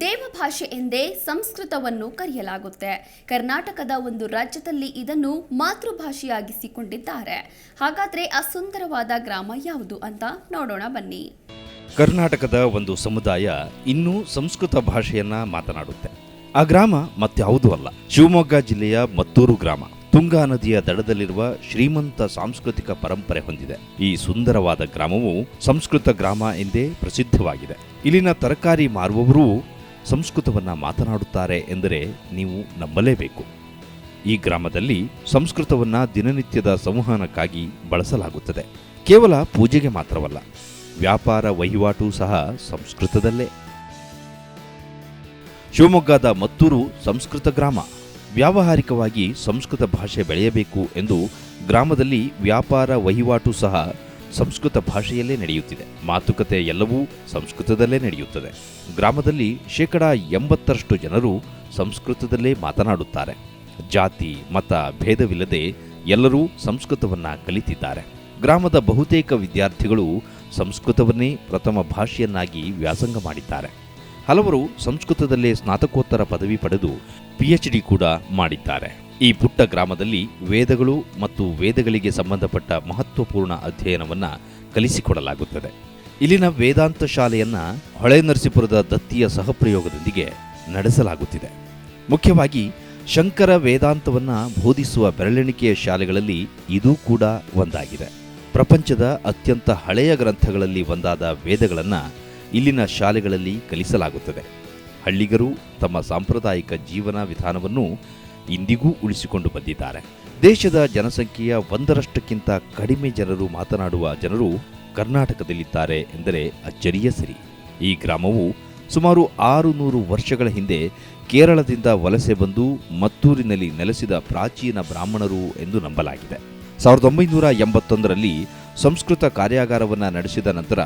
ದೇವಭಾಷೆ ಎಂದೇ ಸಂಸ್ಕೃತವನ್ನು ಕರೆಯಲಾಗುತ್ತೆ. ಕರ್ನಾಟಕದ ಒಂದು ರಾಜ್ಯದಲ್ಲಿ ಇದನ್ನು ಮಾತೃಭಾಷೆಯಾಗಿಸಿಕೊಂಡಿದ್ದಾರೆ. ಹಾಗಾದ್ರೆ ಆ ಸುಂದರವಾದ ಗ್ರಾಮ ಯಾವುದು ಅಂತ ನೋಡೋಣ ಬನ್ನಿ. ಕರ್ನಾಟಕದ ಒಂದು ಸಮುದಾಯ ಇನ್ನೂ ಸಂಸ್ಕೃತ ಭಾಷೆಯನ್ನ ಮಾತನಾಡುತ್ತೆ. ಆ ಗ್ರಾಮ ಮತ್ಯಾವುದೂ ಅಲ್ಲ. ಶಿವಮೊಗ್ಗ ಜಿಲ್ಲೆಯ ಮತ್ತೂರು ಗ್ರಾಮ. ತುಂಗಾ ನದಿಯ ದಡದಲ್ಲಿರುವ ಶ್ರೀಮಂತ ಸಾಂಸ್ಕೃತಿಕ ಪರಂಪರೆ ಹೊಂದಿದೆ. ಈ ಸುಂದರವಾದ ಗ್ರಾಮವು ಸಂಸ್ಕೃತ ಗ್ರಾಮ ಎಂದೇ ಪ್ರಸಿದ್ಧವಾಗಿದೆ. ಇಲ್ಲಿನ ತರಕಾರಿ ಮಾರುವವರೂ ಸಂಸ್ಕೃತವನ್ನ ಮಾತನಾಡುತ್ತಾರೆ ಎಂದರೆ ನೀವು ನಂಬಲೇಬೇಕು. ಈ ಗ್ರಾಮದಲ್ಲಿ ಸಂಸ್ಕೃತವನ್ನು ದಿನನಿತ್ಯದ ಸಂವಹನಕ್ಕಾಗಿ ಬಳಸಲಾಗುತ್ತದೆ. ಕೇವಲ ಪೂಜೆಗೆ ಮಾತ್ರವಲ್ಲ, ವ್ಯಾಪಾರ ವಹಿವಾಟು ಸಹ ಸಂಸ್ಕೃತದಲ್ಲೇ. ಶಿವಮೊಗ್ಗದ ಮತ್ತೂರು ಸಂಸ್ಕೃತ ಗ್ರಾಮ ವ್ಯಾವಹಾರಿಕವಾಗಿ ಸಂಸ್ಕೃತ ಭಾಷೆ ಬೆಳೆಯಬೇಕು ಎಂದು ಗ್ರಾಮದಲ್ಲಿ ವ್ಯಾಪಾರ ವಹಿವಾಟು ಸಹ ಸಂಸ್ಕೃತ ಭಾಷೆಯಲ್ಲೇ ನಡೆಯುತ್ತಿದೆ. ಮಾತುಕತೆ ಎಲ್ಲವೂ ಸಂಸ್ಕೃತದಲ್ಲೇ ನಡೆಯುತ್ತದೆ. ಗ್ರಾಮದಲ್ಲಿ ಶೇಕಡ ಎಂಬತ್ತರಷ್ಟು ಜನರು ಸಂಸ್ಕೃತದಲ್ಲೇ ಮಾತನಾಡುತ್ತಾರೆ. ಜಾತಿ, ಮತ, ಭೇದವಿಲ್ಲದೆ ಎಲ್ಲರೂ ಸಂಸ್ಕೃತವನ್ನು ಕಲಿತಿದ್ದಾರೆ. ಗ್ರಾಮದ ಬಹುತೇಕ ವಿದ್ಯಾರ್ಥಿಗಳು ಸಂಸ್ಕೃತವನ್ನೇ ಪ್ರಥಮ ಭಾಷೆಯನ್ನಾಗಿ ವ್ಯಾಸಂಗ ಮಾಡಿದ್ದಾರೆ. ಹಲವರು ಸಂಸ್ಕೃತದಲ್ಲೇ ಸ್ನಾತಕೋತ್ತರ ಪದವಿ ಪಡೆದು ಪಿಎಚ್ ಡಿ ಕೂಡ ಮಾಡಿದ್ದಾರೆ. ಈ ಪುಟ್ಟ ಗ್ರಾಮದಲ್ಲಿ ವೇದಗಳು ಮತ್ತು ವೇದಗಳಿಗೆ ಸಂಬಂಧಪಟ್ಟ ಮಹತ್ವಪೂರ್ಣ ಅಧ್ಯಯನವನ್ನು ಕಲಿಸಿಕೊಡಲಾಗುತ್ತದೆ. ಇಲ್ಲಿನ ವೇದಾಂತ ಶಾಲೆಯನ್ನು ಹೊಳೆ ನರಸೀಪುರದ ದತ್ತಿಯ ಸಹಪ್ರಯೋಗದೊಂದಿಗೆ ನಡೆಸಲಾಗುತ್ತಿದೆ. ಮುಖ್ಯವಾಗಿ ಶಂಕರ ವೇದಾಂತವನ್ನು ಬೋಧಿಸುವ ಬೆರಳೆಣಿಕೆಯ ಶಾಲೆಗಳಲ್ಲಿ ಇದೂ ಕೂಡ ಒಂದಾಗಿದೆ. ಪ್ರಪಂಚದ ಅತ್ಯಂತ ಹಳೆಯ ಗ್ರಂಥಗಳಲ್ಲಿ ಒಂದಾದ ವೇದಗಳನ್ನು ಇಲ್ಲಿನ ಶಾಲೆಗಳಲ್ಲಿ ಕಲಿಸಲಾಗುತ್ತದೆ. ಹಳ್ಳಿಗರು ತಮ್ಮ ಸಾಂಪ್ರದಾಯಿಕ ಜೀವನ ವಿಧಾನವನ್ನು ಇಂದಿಗೂ ಉಳಿಸಿಕೊಂಡು ಬಂದಿದ್ದಾರೆ. ದೇಶದ ಜನಸಂಖ್ಯೆಯ ಒಂದರಷ್ಟಕ್ಕಿಂತ ಕಡಿಮೆ ಜನರು ಮಾತನಾಡುವ ಜನರು ಕರ್ನಾಟಕದಲ್ಲಿದ್ದಾರೆ ಎಂದರೆ ಅಚ್ಚರಿಯ ಸರಿ. ಈ ಗ್ರಾಮವು ಸುಮಾರು ಆರು ನೂರು ವರ್ಷಗಳ ಹಿಂದೆ ಕೇರಳದಿಂದ ವಲಸೆ ಬಂದು ಮತ್ತೂರಿನಲ್ಲಿ ನೆಲೆಸಿದ ಪ್ರಾಚೀನ ಬ್ರಾಹ್ಮಣರು ಎಂದು ನಂಬಲಾಗಿದೆ. ಸಾವಿರದ ಒಂಬೈನೂರ ಎಂಬತ್ತೊಂದರಲ್ಲಿ ಸಂಸ್ಕೃತ ಕಾರ್ಯಾಗಾರವನ್ನು ನಡೆಸಿದ ನಂತರ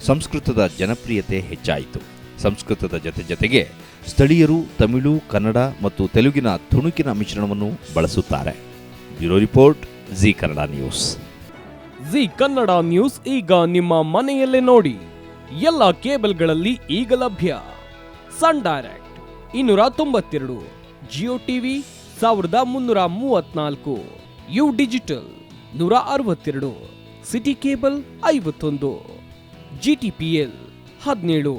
ಸಂಸ್ಕೃತದ ಜನಪ್ರಿಯತೆ ಹೆಚ್ಚಾಯಿತು. ಸಂಸ್ಕೃತದ ಜೊತೆ ಜೊತೆಗೆ ಸ್ಥಳೀಯರು ತಮಿಳು, ಕನ್ನಡ ಮತ್ತು ತೆಲುಗಿನ ತುಣುಕಿನ ಮಿಶ್ರಣವನ್ನು ಬಳಸುತ್ತಾರೆ. Bureau report, Zee Kannada news. Zee Kannada news ಈಗ ನಿಮ್ಮ ಮನೆಯಲ್ಲೇ ನೋಡಿ. ಎಲ್ಲ ಕೇಬಲ್ಗಳಲ್ಲಿ ಈಗ ಲಭ್ಯ. ಸನ್ ಡೈರೆಕ್ಟ್, ಇನ್ನೂರ ತೊಂಬತ್ತೆರಡು, ಜಿಯೋ ಟಿವಿ, ಸಾವಿರದ ಮುನ್ನೂರ ಮೂವತ್ನಾಲ್ಕು ಯು ಡಿಜಿಟಲ್, ನೂರ ಅರವತ್ತೆರಡು, ಸಿಟಿ ಕೇಬಲ್ ಐವತ್ತೊಂದು, ಜಿ ಟಿ ಪಿ ಎಲ್ ಹದಿನೇಳು,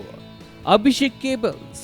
ಅಭಿಷೇಕ್ ಕೇಬಲ್ಸ್